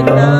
enough.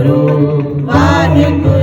Guru, Vaheguru.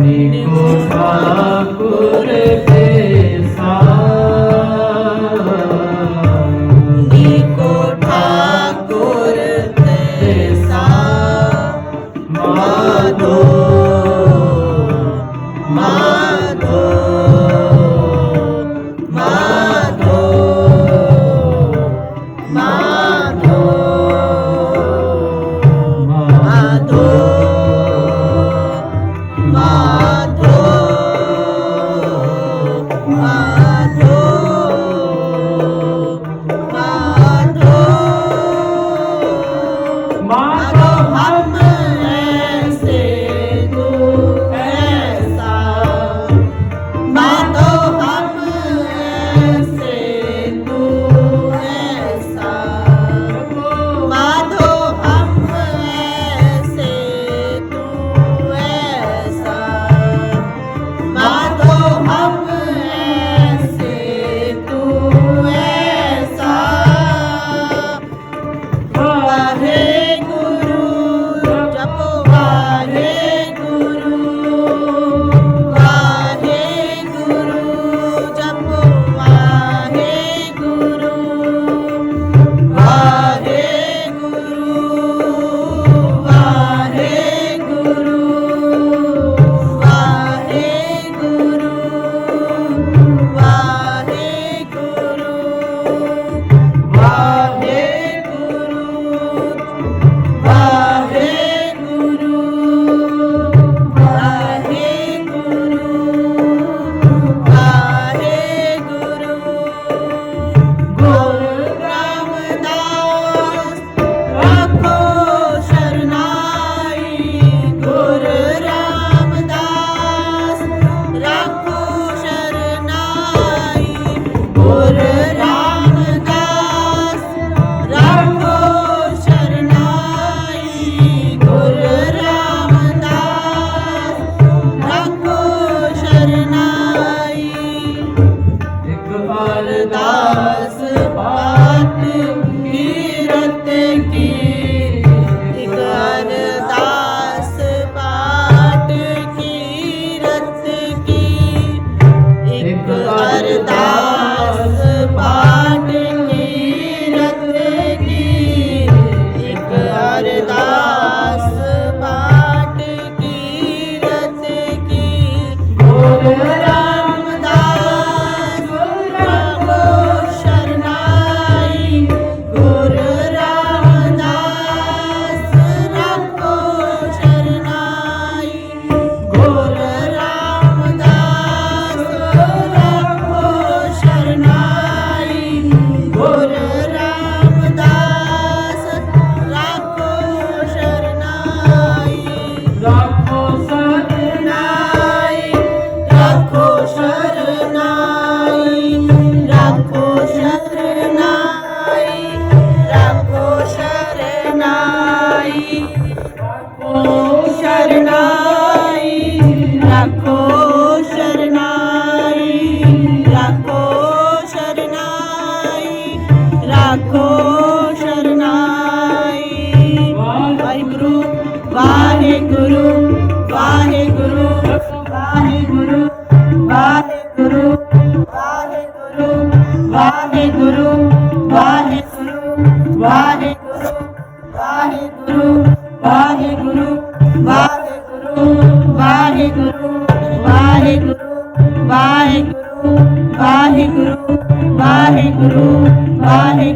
তুমি কোথা 啊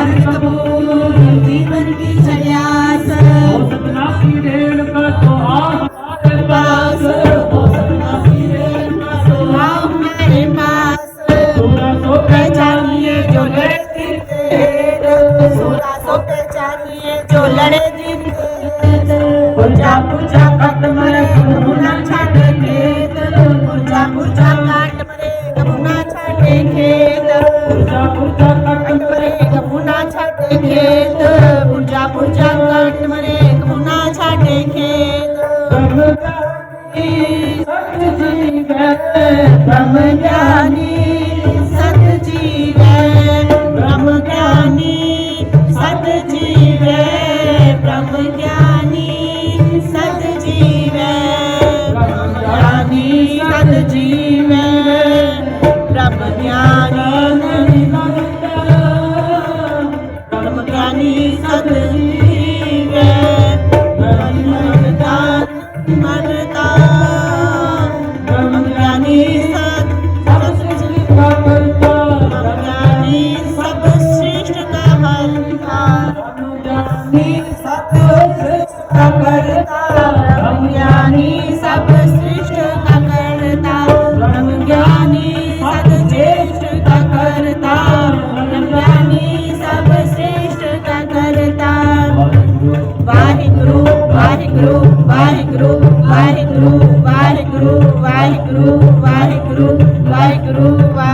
Hare Krishna. सत जी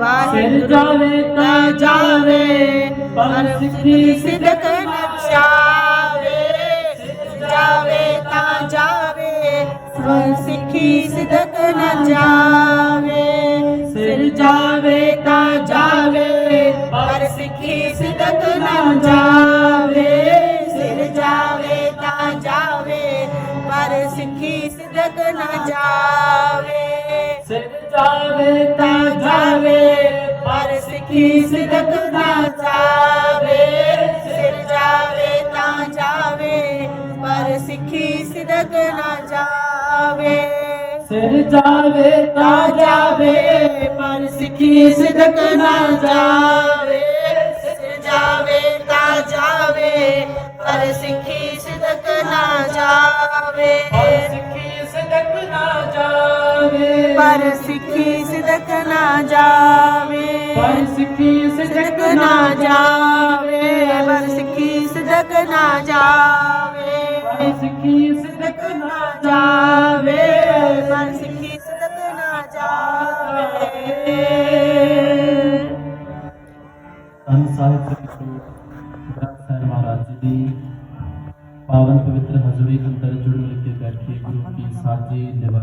ਵਾਹਿਗੁਰੂ ਜਾਵੇ ਤਾਂ ਜਾਵੇ ਪਰ ਸਿੱਖੀ ਸਿਦਕ ਨਚਾਵੇ ਜਾਵੇ ਤਾਂ ਜਾਵੇ ਪਰ ਸਿੱਖੀ ਸਿਦਕ ਨਚਾਵੇ ਸਿਰ ਜਾਵੇ ਤਾਂ ਜਾਵੇ ਪਰ ਸਿੱਖੀ ਸਿਦਕ ਨਾ ਜਾਵੇ। ਸਿਰ ਜਾਵੇ ਤਾਂ ਜਾਵੇ ਪਰ ਸਿੱਖੀ ਸਿਦਕ ਨਾ ਜਾਵੇ। ਸਿਰ ਜਾਵੇ ਤਾਂ ਜਾਵੇ, ਪਰ ਸਿੱਖੀ ਸਿਦਕ ਨਾ ਜਾਵੇ ਸਿਰ ਜਾਵੇ ਤਾਂ ਜਾਵੇ, ਪਰ ਸਿੱਖੀ ਸਿਦਕ ਨਾ ਜਾਵੇ। ਸਿਰ ਜਾਵੇ ਤਾਂ ਜਾਵੇ, ਪਰ ਸਿੱਖੀ ਸਿਦਕ ਨਾ ਜਾਵੇ। ਸਿਰ ਜਾਵੇ ਤਾਂ ਜਾਵੇ, ਪਰ ਸਿੱਖੀ ਸਿਦਕ ਨਾ ਜਾਵੇ। ਪਰ ਸਿੱਖੀ ਸਿਦਕ ਨਾ ਜਾਵੇ। ਪਰ ਸਿੱਖੀ ਸਿਦਕ ਨਾ ਜਾਵੇ। ਪਰ ਸਿੱਖੀ ਸਿਦਕ ਨਾ ਜਾਵੇ। ਪਰ ਸਿੱਖੀ ਸਦਕ ਨਾ ਜਾਵੇ ਪਰ ਸਿੱਖੀ ਸਿਦਕ ਨਾ ਜਾਵੇ। ਸ੍ਰੀ ਗੁਰੂ ਗ੍ਰੰਥ ਸਾਹਿਬ ਮਹਾਰਾਜ ਜੀ ਦੀ ਪਾਵਨ ਪਵਿੱਤਰ ਹਜ਼ੂਰੀ ਅੰਦਰ ਜੁੜ ਕੇ ਬੈਠੇ ਗੁਰੂ ਕੀ ਸਾਜੀ ਨਿਵਾ